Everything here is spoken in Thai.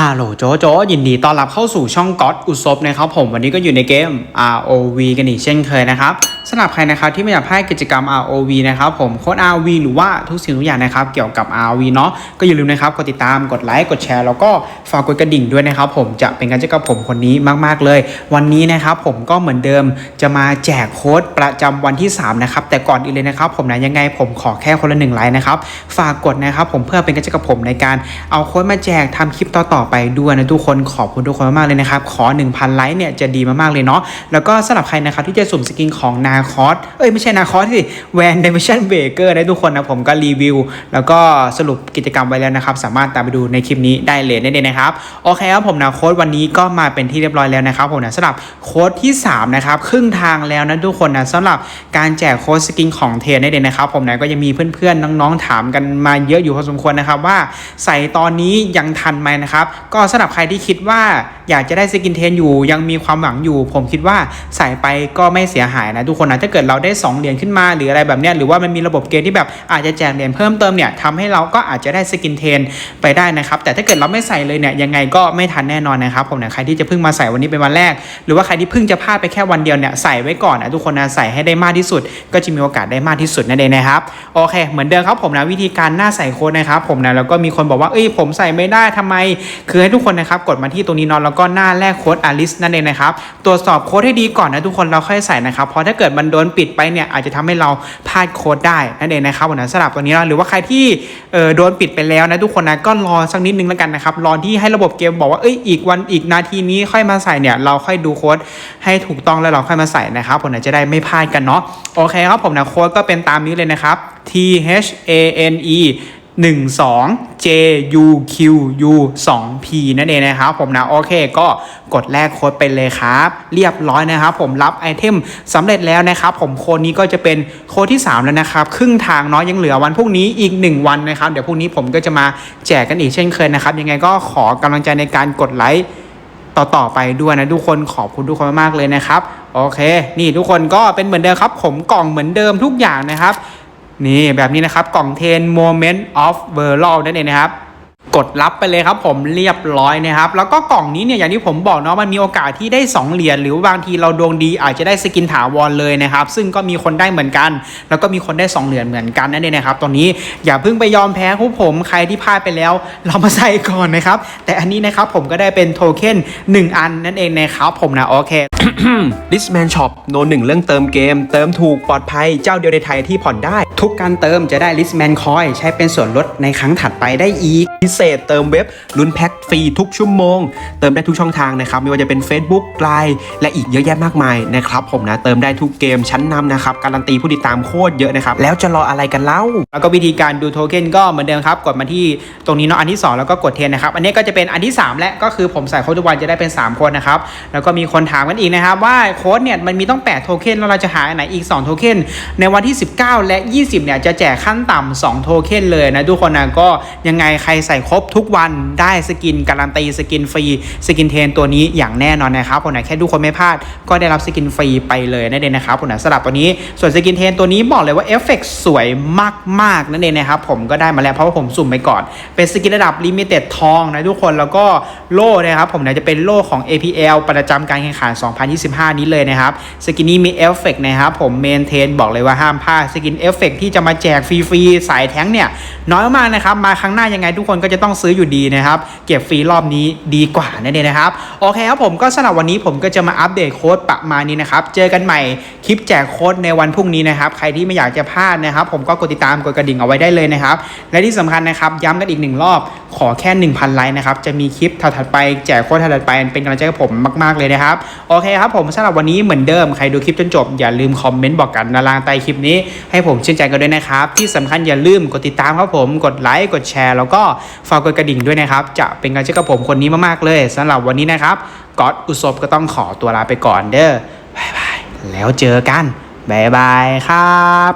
ฮัลโหลโจโจยินดีต้อนรับเข้าสู่ช่องก๊อตอุศบนะครับผมวันนี้ก็อยู่ในเกม ROV กันอีกเช่นเคยนะครับสำหรับใครนะครับที่ไม่อยากพลาดกิจกรรม ROV นะครับผมโค้ด ROV หรือว่าทุกสิ่งทุกอย่างนะครับเกี่ยวกับ ROV เนาะก็อย่าลืมนะครับกดติดตามกดไลค์กดแชร์แล้วก็ฝากกดกระดิ่งด้วยนะครับผมจะเป็นการเจอกับผมคนนี้มาก ๆเลย วันนี้นะครับผมก็เหมือนเดิมจะมาแจกโค้ดประจำวันที่3นะครับแต่ก่อนอื่นเลยนะครับผมนะยังไงผมขอแค่คนละหนึ่งไลค์นะครับฝากกดนะครับผมเพื่อเป็นกำลังใจกับผมในการเอาโค้ดมาแจกทำคลิปต่อๆไปด้วยนะทุกคนขอบคุณทุกคนมากๆเลยนะครับขอ 1,000 ไลค์เนี่ยจะดีมากๆเลยเนาะแล้วก็สำหรับใครนะครับที่จะสุ่มสกินของนาคอสเอ้ยไม่ใช่นาคอสสิแวนเดมิชันเบเกอร์นะทุกคนนะผมก็รีวิว แล้วก็สรุปกิจกรรมไว้แล้วนะครับ สามารถตามไปดูในคลิปนี้ได้เลยนั่นเองนะครับโอเคครับผมนะโค้ดวันนี้ก็มาเป็นที่เรียบร้อยแล้วนะครับผมนะสำหรับโค้ดที่3นะครับครึ่งทางแล้วนะทุกคนนะสำหรับการแจกโค้ดสกินของเทนนั่นเองนะครับผมนะก็ยังมีเพื่อนๆน้องๆถามกันมาเยอะอยู่พอสมควรนะครับว่าใส่ตอนนี้ยังทันไหมนะครับก็สำหรับใครที่คิดว่าอยากจะได้สกินเทนอยู่ยังมีความหวังอยู่ ผมคิดว่าใส่ไปก็ไม่เสียหายนะทุกคนคนะถ้าเกิดเราได้2เหรียญขึ้นมาหรืออะไรแบบเนี้ยหรือว่ามันมีระบบเกมที่แบบอาจจะแจกเหรียญเพิ่มเติมเนี่ยทำให้เราก็อาจจะได้สกินเทนไปได้นะครับ แต่ถ้าเกิดเราไม่ใส่เลยเนี่ยยังไงก็ไม่ทันแน่นอนนะครับผมเนี่ยใครที่จะเพิ่งมาใส่วันนี้เป็นวันแรก หรือว่าใครที่เพิ่งจะพลาดไปแค่วันเดียวเนี่ยใส่ไว้ก่อนนะทุกคนนะใส่ให้ได้มากที่สุด ก็จะมีโอกาสได้มากที่สุดนั่นเองนะครับโอเค เหมือนเดิมครับผมนะวิธีการหน้าใส่โค้ดนะครับผมนะแล้วก็มีคนบอกว่าเอ้ยผมใส่ไม่ได้ทำไม คือให้ทุกคนนะครับกดมาที่ตรงนี้นอนแล้วก็หน้าแรกโค้ดอาริสนั่นเองนะครับตรวจสอบโค้ดให้ดีก่อนนะทุกคนเราค่อยใส่นะครับเพราะถ้าเกิดมันโดนปิดไปเนี่ยอาจจะทำให้เราพลาดโค้ดได้นั่นเองนะครับผมนะสำหรับตัวนี้นะหรือว่าใครที่เออโดนปิดไปแล้วนะทุกคนนะก็รอสักนิดนึงแล้วกันนะครับรอที่ให้ระบบเกมบอกว่าเอ้ยอีกวันอีกนาทีนี้ค่อยมาใส่เนี่ยเราค่อยดูโค้ดให้ถูกต้องแล้วเราค่อยมาใส่นะครับผมนะจะได้ไม่พลาดกันเนาะโอเคครับผมนะโค้ดก็เป็นตามนี้เลยนะครับ T H A N E 1 2 JUQU2P นั่นเองนะครับผมนะโอเคก็กดแลกโค้ดไปเลยครับ เรียบร้อยนะครับผมรับไอเทมสำเร็จแล้วนะครับผมโค้ดนี้ก็จะเป็นโค้ดที่ 3 แล้วนะครับ ครึ่งทางเนาะยังเหลือวันพรุ่งนี้อีก 1 วันนะครับ เดี๋ยวพรุ่งนี้ผมก็จะมาแจกกันอีกเช่นเคยนะครับ ยังไงก็ขอกำลังใจในการกดไลค์ต่อ ๆ ไปด้วยนะทุกคนขอบคุณทุกคนมากเลยนะครับ โอเค นี่ทุกคนก็เป็นเหมือนเดิมครับ ผมกล่องเหมือนเดิมทุกอย่างนะครับ นี่แบบนี้นะครับกล่องเทน Moment of v e r a l นั่นเองนะครับ กดรับไปเลยครับผมเรียบร้อยนะครับ แล้วก็กล่องนี้เนี่ยอย่างที่ผมบอกเนาะมันมีโอกาสที่ได้ 2 เหรียญหรือบางทีเราดวงดีอาจจะได้สกินถาวรเลยนะครับ ซึ่งก็มีคนได้เหมือนกัน แล้วก็มีคนได้ 2 เหรียญเหมือนกันนั่นเองนะครับตอนนี้อย่าเพิ่งไปยอมแพ้ครับผมใครที่พลาดไปแล้ว เรามาใส่ก่อนนะครับ แต่อันนี้นะครับผมก็ได้เป็นโทเค็น1 อันนั่นเองนะครับผมนะโอเค Disman Shop โนหนึ่งเรื่องเติมเกม เติมถูกปลอดภัยเจ้าเดียวในไทยที่ผ่อนได้ ทุกการเติมจะได้ Listman Coin ใช้เป็นส่วนลดในครั้งถัดไปได้อีกพิเศษเติมเว็บลุ้นแพ็คฟรีทุกชั่วโมง เติมได้ทุกช่องทางนะครับ ไม่ว่าจะเป็น Facebook ไลน์และอีกเยอะแยะมากมายนะครับผมนะ เติมได้ทุกเกมชั้นนำนะครับ การันตีผู้ติดตามโคตรเยอะนะครับ แล้วจะรออะไรกันเล่า แล้วก็วิธีการดูโทเค็นก็เหมือนเดิมครับ กดมาที่ตรงนี้เนาะอันที่ 2 แล้วก็กดเทนนะครับ อันนี้ก็จะเป็นอันที่ 3 และก็คือผมใส่โค้ดทุกวันจะได้เป็น 3 คนนะครับแล้วก็มีคนถามกันอีกนะครับว่าโค้ดเนี่ยมันมีต้อง8โทเค็นแล้วเราจะหาอันไหนอีก2โทเค็นในวันที่ 19 และ 20เนี่ยจะแจกขั้นต่ำ2โทเค็นเลยนะทุกคนนะก็ยังไงใครใส่ครบทุกวันได้สกินการันตีสกินฟรีสกินเทนตัวนี้อย่างแน่นอนนะครับผมนะแค่ทุกคนไม่พลาด ก็ได้รับสกินฟรีไปเลยนั่นเองนะครับผมนะสำหรับตัวนี้ส่วนสกินเทนตัวนี้บอกเลยว่าเอฟเฟกต์สวยมากๆนั่นเองนะครับผมก็ได้มาแล้วเพราะว่าผมสุ่มไปก่อน เป็นสกินระดับลิมิเต็ดทองนะทุกคนแล้วก็โล่นะครับผมเนี่ยจะเป็นโล่ของ APL ประจำการแข่งขัน 2025 นี้เลยนะครับสกินนี้มีเอฟเฟกต์นะครับผมเมนเทนบอกเลยว่าห้ามพลาดสกินเอฟเฟกต์ที่จะมาแจกฟรีๆสายแท้งเนี่ยน้อยมากนะครับมาครั้งหน้ายังไงทุกคนก็จะต้องซื้ออยู่ดีนะครับ เก็บฟรีรอบนี้ดีกว่านั่นเองนะครับ โอเคครับผมก็สำหรับวันนี้ผมก็จะมาอัปเดตโค้ดประมาณนี้นะครับ เจอกันใหม่คลิปแจกโค้ดในวันพรุ่งนี้นะครับ ใครที่ไม่อยากจะพลาดนะครับ ผมก็กดติดตามกดกระดิ่งเอาไว้ได้เลยนะครับ และที่สำคัญนะครับย้ำกันอีกหนึ่งรอบขอแค่ 1,000 ไลค์นะครับ จะมีคลิปถัดไปแจกโค้ดถัดไปเป็นกำลังใจกับผมมาก ๆ เลยนะครับ โอเคครับผมสำหรับวันนี้เหมือนเดิม ใครดูคลิปจนจบ อย่าลืมคอมเมนต์บอกกันนาลางใต้คลิปนี้ ให้ผมชื่นใจกันด้วยนะครับ ที่สำคัญอย่าลืมกดติดตามครับผม กดไลค์ กดแชร์ แล้วก็ฝากกดกระดิ่งด้วยนะครับ จะเป็นกำลังใจกับผมคนนี้มากๆเลยสำหรับวันนี้นะครับก๊อตอุศบก็ต้องขอตัวลาไปก่อนเด้อบายบายแล้วเจอกันบายบายครับ